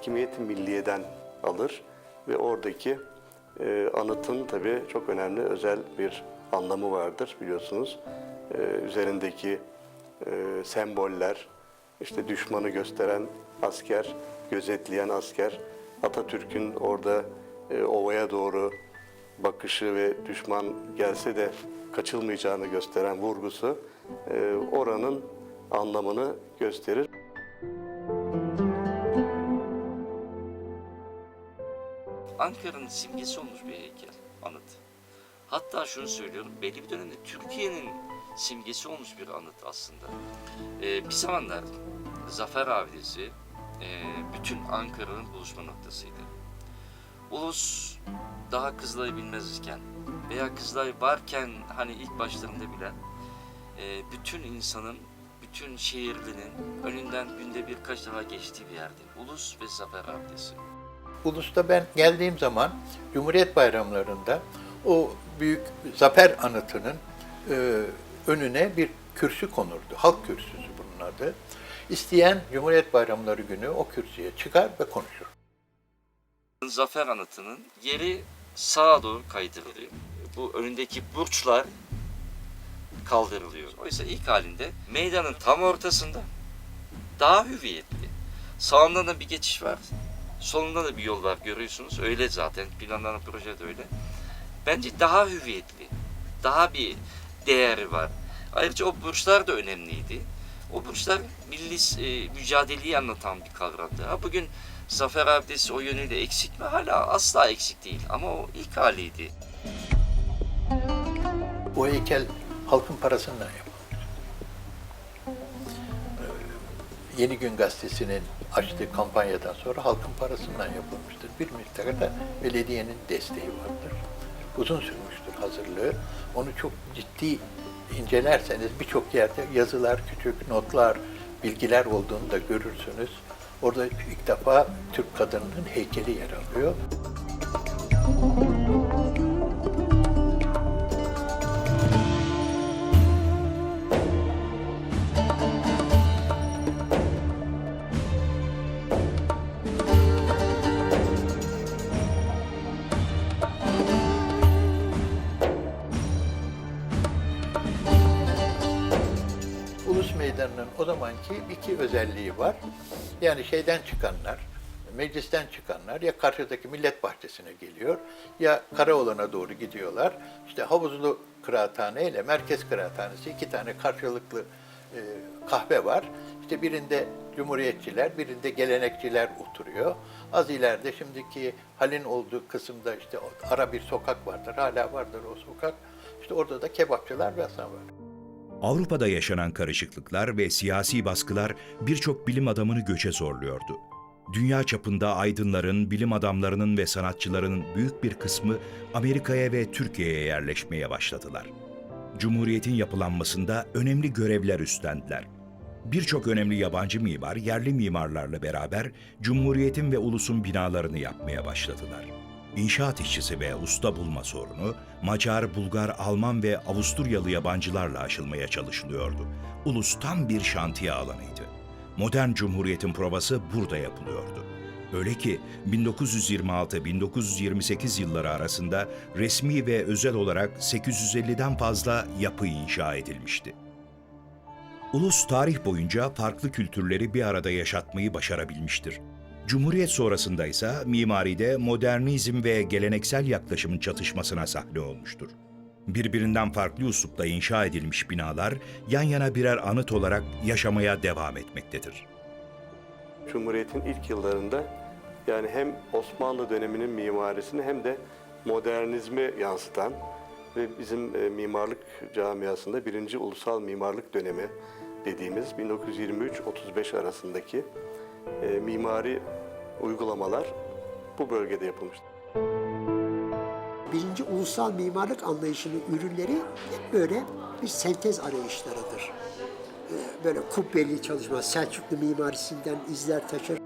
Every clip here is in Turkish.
Hakimiyeti Milliye'den alır ve oradaki e, anıtın tabii çok önemli özel bir anlamı vardır biliyorsunuz. E, üzerindeki e, semboller, işte düşmanı gösteren asker, gözetleyen asker, Atatürk'ün orada e, ovaya doğru bakışı ve düşman gelse de kaçılmayacağını gösteren vurgusu e, oranın anlamını gösterir. Ankara'nın simgesi olmuş bir heykel, anıt. Hatta şunu söylüyorum, belli bir dönemde Türkiye'nin simgesi olmuş bir anıt aslında. Ee, bir zamanlar Zafer Abidesi e, bütün Ankara'nın buluşma noktasıydı. Ulus daha Kızılay'ı bilmezken veya Kızılay varken hani ilk başlarında bile e, bütün insanın, bütün şehirlinin önünden günde birkaç defa geçtiği bir yerdi. Ulus ve Zafer Abidesi. Ulus'ta ben geldiğim zaman Cumhuriyet bayramlarında o büyük zafer anıtının e, önüne bir kürsü konurdu. Halk kürsüsü bunun adı. İsteyen Cumhuriyet bayramları günü o kürsüye çıkar ve konuşur. Zafer anıtının yeri sağa doğru kaydırılıyor. Bu önündeki burçlar kaldırılıyor. Oysa ilk halinde meydanın tam ortasında daha hüviyetli. Sağında da bir geçiş var. Solunda da bir yol var görüyorsunuz. Öyle zaten planlanan proje de öyle. Bence daha hüviyetli. Daha bir değeri var. Ayrıca o burçlar da önemliydi. O burçlar milli e, mücadeleyi anlatan bir kavramdı. Ha bugün Zafer Abidesi o yönüyle eksik mi? Hala asla eksik değil. Ama o ilk haliydi. O heykel halkın parasından yapılmış. Ee, Yeni Gün Gazetesi'nin açtığı kampanyadan sonra halkın parasından yapılmıştır. Bir miktar da belediyenin desteği vardır. Uzun sürmüştür hazırlığı. Onu çok ciddi incelerseniz birçok yerde yazılar, küçük notlar, bilgiler olduğunu da görürsünüz. Orada ilk defa Türk kadınının heykeli yer alıyor. Meydanı'nın o zamanki iki özelliği var. Yani şeyden çıkanlar, meclisten çıkanlar ya karşıdaki millet bahçesine geliyor ya Karaoğlan'a doğru gidiyorlar. İşte havuzlu kıraathane ile merkez kıraathanesi iki tane karşılıklı e, kahve var. İşte birinde cumhuriyetçiler, birinde gelenekçiler oturuyor. Az ileride şimdiki halin olduğu kısımda işte ara bir sokak vardır, hala vardır o sokak. İşte orada da kebapçılar ve var. Avrupa'da yaşanan karışıklıklar ve siyasi baskılar birçok bilim adamını göçe zorluyordu. Dünya çapında aydınların, bilim adamlarının ve sanatçılarının büyük bir kısmı Amerika'ya ve Türkiye'ye yerleşmeye başladılar. Cumhuriyetin yapılanmasında önemli görevler üstlendiler. Birçok önemli yabancı mimar yerli mimarlarla beraber Cumhuriyetin ve ulusun binalarını yapmaya başladılar. İnşaat işçisi ve usta bulma sorunu Macar, Bulgar, Alman ve Avusturyalı yabancılarla aşılmaya çalışılıyordu. Ulus tam bir şantiye alanıydı. Modern Cumhuriyet'in provası burada yapılıyordu. Öyle ki 1926-1928 yılları arasında resmi ve özel olarak 850'den fazla yapı inşa edilmişti. Ulus tarih boyunca farklı kültürleri bir arada yaşatmayı başarabilmiştir. Cumhuriyet sonrasında ise mimaride modernizm ve geleneksel yaklaşımın çatışmasına sahne olmuştur. Birbirinden farklı üslupta inşa edilmiş binalar yan yana birer anıt olarak yaşamaya devam etmektedir. Cumhuriyet'in ilk yıllarında yani hem Osmanlı döneminin mimarisini hem de modernizmi yansıtan ve bizim e, mimarlık camiasında birinci ulusal mimarlık dönemi dediğimiz 1923-35 arasındaki e, mimari uygulamalar bu bölgede yapılmıştır. birinci ulusal mimarlık anlayışının ürünleri hep böyle bir sentez arayışlarıdır. Ee, Böyle kubbeli çalışma, Selçuklu mimarisinden izler taşır.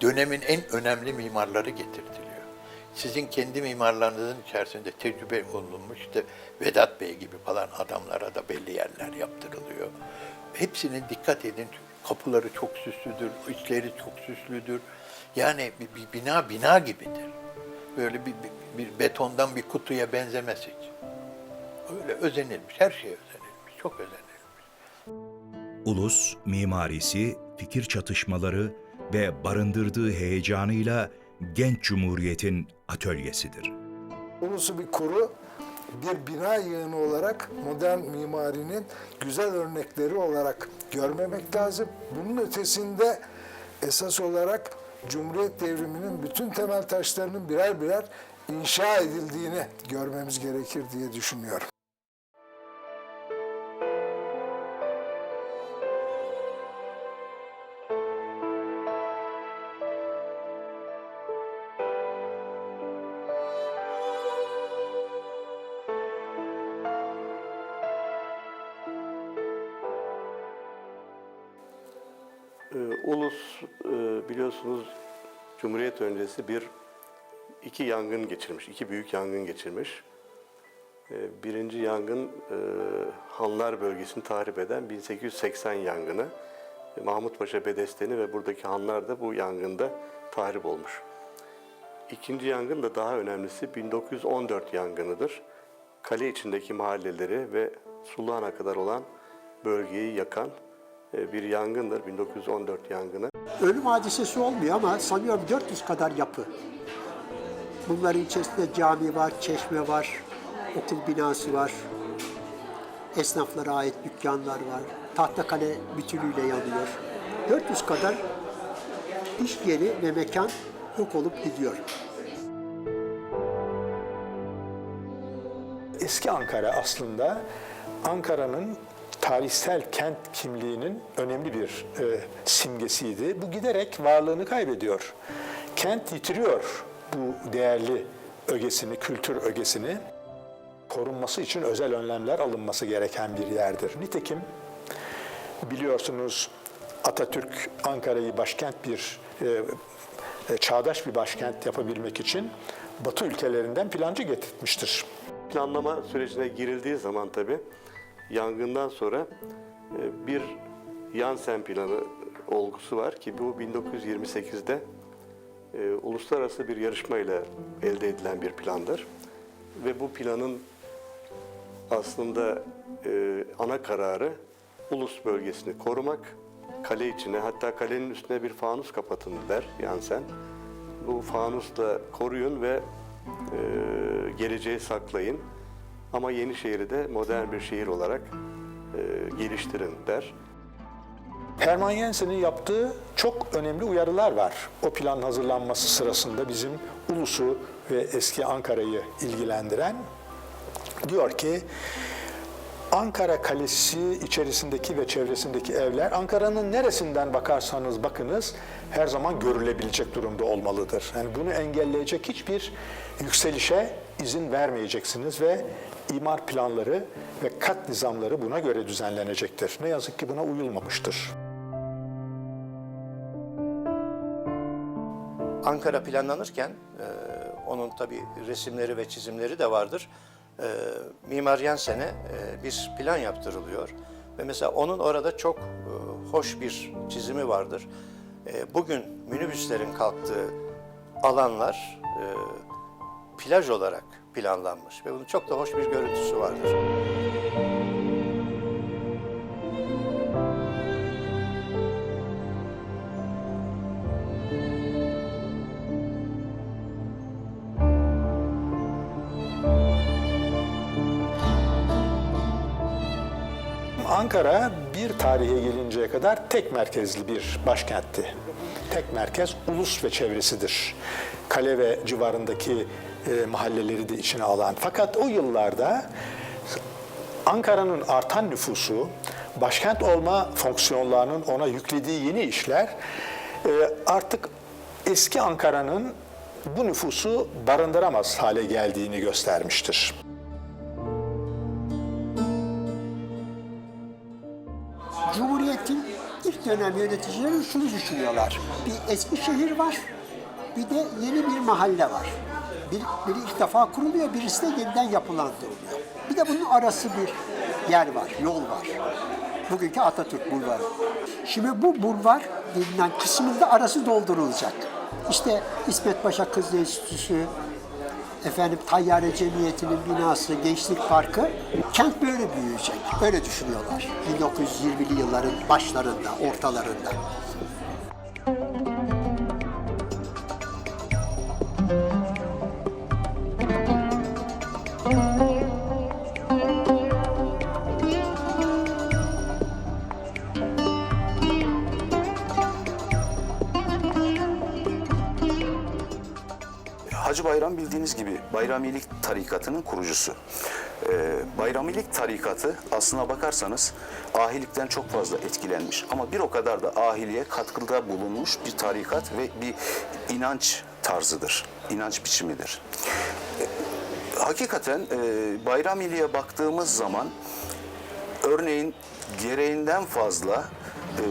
dönemin en önemli mimarları getirtiliyor. Sizin kendi mimarlarınızın içerisinde tecrübe olunmuş işte Vedat Bey gibi falan adamlara da belli yerler yaptırılıyor. Hepsinin dikkat edin Kapıları çok süslüdür, içleri çok süslüdür. Yani bir, bir bina bina gibidir. Böyle bir, bir, bir betondan bir kutuya benzemez hiç. Öyle özenilmiş, her şeye özenilmiş, çok özenilmiş. Ulus, mimarisi, fikir çatışmaları ve barındırdığı heyecanıyla genç cumhuriyetin atölyesidir. Ulusu bir kuru, bir bina yığını olarak modern mimarinin güzel örnekleri olarak görmemek lazım. Bunun ötesinde esas olarak Cumhuriyet devriminin bütün temel taşlarının birer birer inşa edildiğini görmemiz gerekir diye düşünüyorum. Ulus e, biliyorsunuz Cumhuriyet öncesi bir iki yangın geçirmiş, iki büyük yangın geçirmiş. Ee, Birinci yangın e, Hanlar bölgesini tahrip eden 1880 yangını. E, Mahmut Paşa Bedesteni ve buradaki hanlar da bu yangında tahrip olmuş. İkinci yangın da daha önemlisi 1914 yangınıdır. Kale içindeki mahalleleri ve Suluhan'a kadar olan bölgeyi yakan e, bir yangındır 1914 yangını. Ölüm hadisesi olmuyor ama sanıyorum 400 kadar yapı. Bunların içerisinde cami var, çeşme var, okul binası var, esnaflara ait dükkanlar var, Tahtakale bütünüyle yanıyor. 400 kadar iş yeri ve mekan yok olup gidiyor. Eski Ankara aslında Ankara'nın tarihsel kent kimliğinin önemli bir e, simgesiydi. Bu giderek varlığını kaybediyor. Kent yitiriyor bu değerli ögesini, kültür ögesini. Korunması için özel önlemler alınması gereken bir yerdir. Nitekim biliyorsunuz Atatürk Ankara'yı başkent bir e, e, çağdaş bir başkent yapabilmek için Batı ülkelerinden plancı getirtmiştir. Planlama sürecine girildiği zaman tabii yangından sonra e, bir Yansen planı olgusu var ki bu 1928'de e, uluslararası bir yarışmayla elde edilen bir plandır. Ve bu planın aslında e, ana kararı ulus bölgesini korumak, kale içine hatta kalenin üstüne bir fanus kapatın der Yansen. Bu fanusla koruyun ve geleceği saklayın. Ama Yenişehir'i de modern bir şehir olarak e, geliştirin der. Hermann Jensen'in yaptığı çok önemli uyarılar var. O plan hazırlanması sırasında bizim ulusu ve eski Ankara'yı ilgilendiren diyor ki Ankara Kalesi içerisindeki ve çevresindeki evler Ankara'nın neresinden bakarsanız bakınız her zaman görülebilecek durumda olmalıdır. Yani bunu engelleyecek hiçbir yükselişe izin vermeyeceksiniz ve imar planları ve kat nizamları buna göre düzenlenecektir. Ne yazık ki buna uyulmamıştır. Ankara planlanırken e, onun tabi resimleri ve çizimleri de vardır. E, Mimar Jensen'e e, bir plan yaptırılıyor. Ve mesela onun orada çok e, hoş bir çizimi vardır. E, bugün minibüslerin kalktığı alanlar e, plaj olarak planlanmış ve bunun çok da hoş bir görüntüsü vardır. Ankara bir tarihe gelinceye kadar tek merkezli bir başkentti. Tek merkez ulus ve çevresidir. Kale ve civarındaki e, mahalleleri de içine alan. Fakat o yıllarda Ankara'nın artan nüfusu, başkent olma fonksiyonlarının ona yüklediği yeni işler e, artık eski Ankara'nın bu nüfusu barındıramaz hale geldiğini göstermiştir. Cumhuriyet'in ilk dönem yöneticileri şunu düşünüyorlar. Bir eski şehir var, bir de yeni bir mahalle var. Bir, biri ilk defa kuruluyor, birisi de yeniden yapılandırılıyor. Bir de bunun arası bir yer var, yol var. Bugünkü Atatürk Bulvarı. Şimdi bu bulvar denilen kısmında arası doldurulacak. İşte İsmet Paşa Kız Enstitüsü, efendim Tayyare Cemiyeti'nin binası, Gençlik Parkı. Kent böyle büyüyecek. Öyle düşünüyorlar. 1920'li yılların başlarında, ortalarında. Hacı Bayram bildiğiniz gibi Bayramilik tarikatının kurucusu. Ee, Bayramilik tarikatı aslına bakarsanız ahilikten çok fazla etkilenmiş ama bir o kadar da ahiliye katkıda bulunmuş bir tarikat ve bir inanç tarzıdır, inanç biçimidir. Ee, hakikaten e, Bayramili'ye baktığımız zaman örneğin gereğinden fazla e,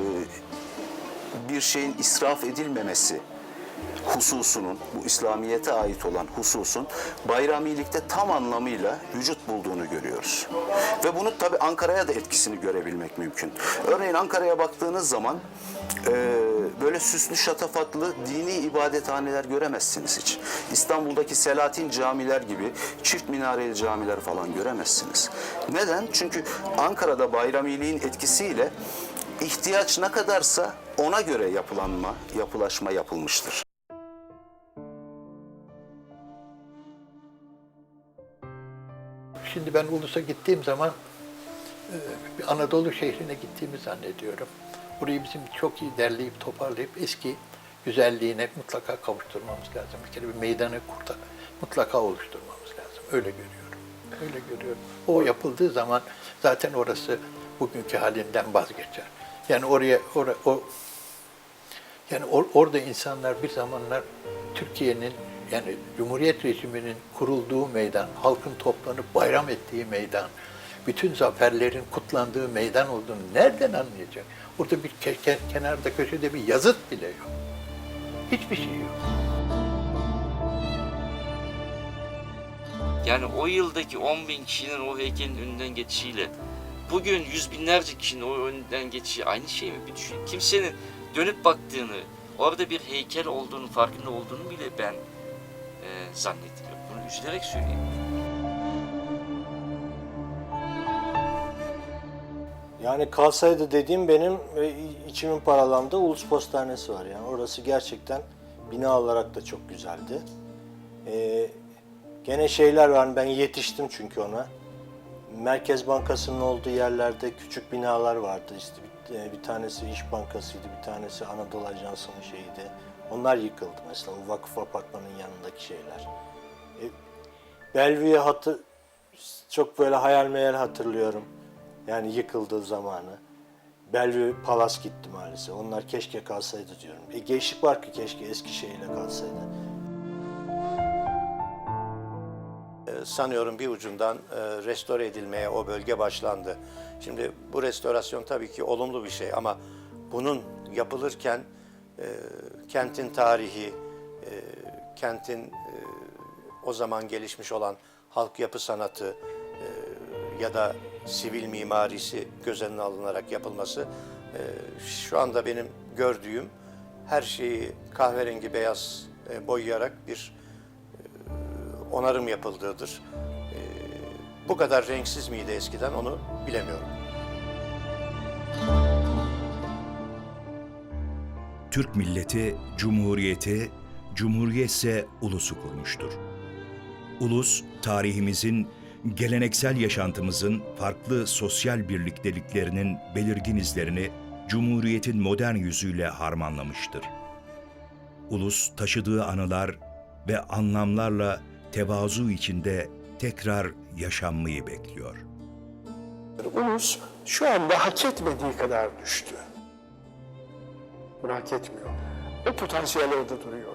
bir şeyin israf edilmemesi hususunun, bu İslamiyet'e ait olan hususun bayramilikte tam anlamıyla vücut bulduğunu görüyoruz. Ve bunu tabi Ankara'ya da etkisini görebilmek mümkün. Örneğin Ankara'ya baktığınız zaman e, böyle süslü şatafatlı dini ibadethaneler göremezsiniz hiç. İstanbul'daki Selahattin camiler gibi çift minareli camiler falan göremezsiniz. Neden? Çünkü Ankara'da bayramiliğin etkisiyle ihtiyaç ne kadarsa ona göre yapılanma, yapılaşma yapılmıştır. Şimdi ben Ulus'a gittiğim zaman e, bir Anadolu şehrine gittiğimi zannediyorum. Burayı bizim çok iyi derleyip toparlayıp eski güzelliğine mutlaka kavuşturmamız lazım. Bir kere bir meydanı kurta mutlaka oluşturmamız lazım. Öyle görüyorum. Öyle görüyorum. O yapıldığı zaman zaten orası bugünkü halinden vazgeçer. Yani oraya ora, o yani or- orada insanlar bir zamanlar Türkiye'nin yani Cumhuriyet rejiminin kurulduğu meydan, halkın toplanıp bayram ettiği meydan, bütün zaferlerin kutlandığı meydan olduğunu nereden anlayacak? Orada bir ke- ke- kenarda köşede bir yazıt bile yok. Hiçbir şey yok. Yani o yıldaki 10 bin kişinin o heykelin önünden geçişiyle bugün yüz binlerce kişinin o önünden geçişi aynı şey mi? Bir düşün. Kimsenin dönüp baktığını, orada bir heykel olduğunu, farkında olduğunu bile ben e, zannetmiyorum. Bunu üzülerek söyleyeyim. Yani kalsaydı dediğim benim e, içimin paralandığı Ulus Postanesi var. Yani orası gerçekten bina olarak da çok güzeldi. Ee, gene şeyler var. Ben yetiştim çünkü ona. Merkez Bankası'nın olduğu yerlerde küçük binalar vardı. İşte bir, e, bir tanesi İş Bankası'ydı, bir tanesi Anadolu Ajansı'nın şeyiydi. Onlar yıkıldı mesela. O vakıf apartmanın yanındaki şeyler. E, Bellevue hatır, çok böyle hayal meyal hatırlıyorum. Yani yıkıldığı zamanı. Bellevue Palas gitti maalesef. Onlar keşke kalsaydı diyorum. E Gençlik Parkı keşke Eskişehir'le kalsaydı. Ee, sanıyorum bir ucundan e, restore edilmeye o bölge başlandı. Şimdi bu restorasyon tabii ki olumlu bir şey ama bunun yapılırken e, kentin tarihi, e, kentin e, o zaman gelişmiş olan halk yapı sanatı e, ya da sivil mimarisi göz önüne alınarak yapılması e, şu anda benim gördüğüm her şeyi kahverengi beyaz e, boyayarak bir onarım yapıldığıdır. Ee, bu kadar renksiz miydi eskiden onu bilemiyorum. Türk milleti cumhuriyeti, cumhuriyetse ulusu kurmuştur. Ulus, tarihimizin, geleneksel yaşantımızın farklı sosyal birlikteliklerinin belirgin izlerini cumhuriyetin modern yüzüyle harmanlamıştır. Ulus taşıdığı anılar ve anlamlarla tevazu içinde tekrar yaşanmayı bekliyor. Ulus şu anda hak etmediği kadar düştü. Bunu hak etmiyor. O potansiyel orada duruyor.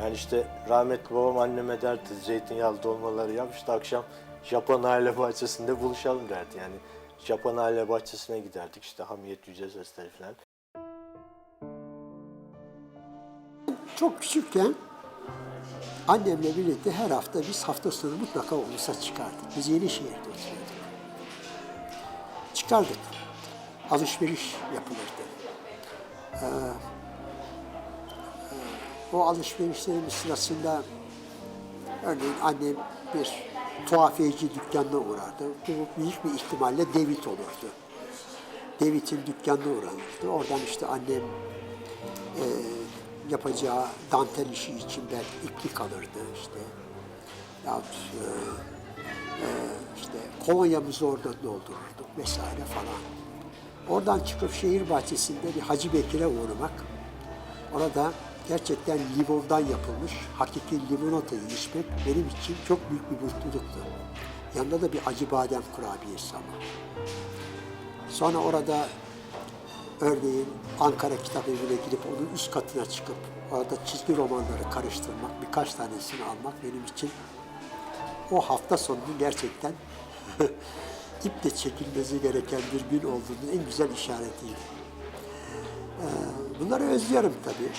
Yani işte rahmetli babam anneme derdi zeytinyağlı dolmaları yap işte akşam Japon aile bahçesinde buluşalım derdi. Yani Japon aile bahçesine giderdik işte hamiyet yüce sesleri falan. Çok küçükken annemle birlikte her hafta biz hafta sonu mutlaka Ulus'a çıkardık. Biz Yenişehir'de oturuyorduk. çıkardık. Alışveriş yapılırdı. Ee, e, o alışverişlerimiz sırasında örneğin annem bir tuhafiyeci dükkanına uğrardı. Bu büyük bir ihtimalle David olurdu. David'in dükkanına uğranırdı. Oradan işte annem e, yapacağı dantel işi için belki iplik alırdı işte. Yahut e, e, işte kolonyamızı orada doldururduk vesaire falan. Oradan çıkıp şehir bahçesinde bir Hacı Bekir'e uğramak. Orada gerçekten limondan yapılmış hakiki limonatayı içmek benim için çok büyük bir mutluluktu. Yanında da bir acı badem kurabiyesi ama. Sonra orada örneğin Ankara Kitap Evi'ne gidip onun üst katına çıkıp orada çizgi romanları karıştırmak, birkaç tanesini almak benim için o hafta sonunun gerçekten iple çekilmesi gereken bir gün olduğunun en güzel işaretiydi. Ee, bunları özlüyorum tabii.